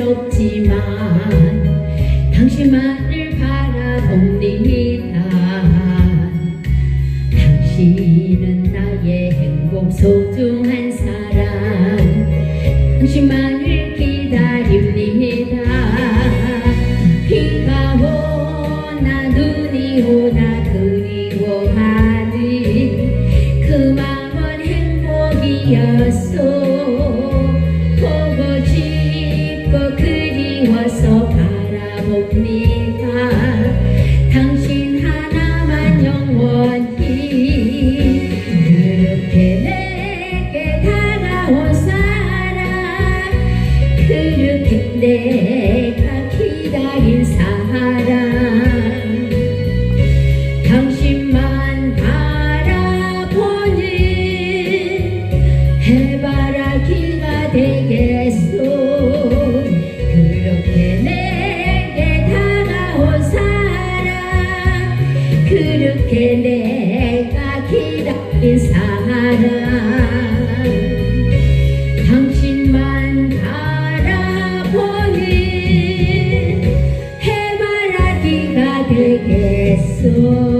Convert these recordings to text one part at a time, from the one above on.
없지만 당신만을 바라봅니다. 당신은 나의 행복 소중한 사랑 당신만을 기다립니다. 비가 오나 눈이 오나 그리워하는 그 마음은 행복이었소 그리워서 바라봅니다. 당신 하나만 영원히 그렇게 내게 다가온 사랑 그렇게 내가 기다린 사랑. 당신만 바라보는 해바라기가 되겠소 내가 기다린 사랑 당신만 바라보는 해바라기가 되겠소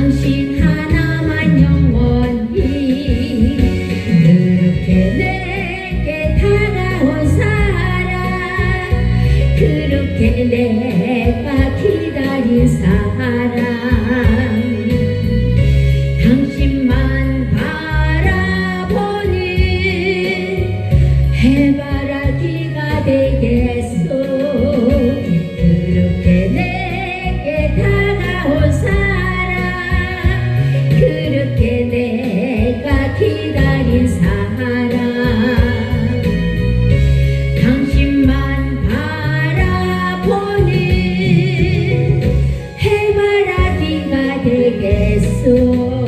당신 하나만 영원히 그렇게 내게 다가온 사랑 그렇게 내가 기다린 사랑. 당신만 바라보는 해바라기가 되겠소 So.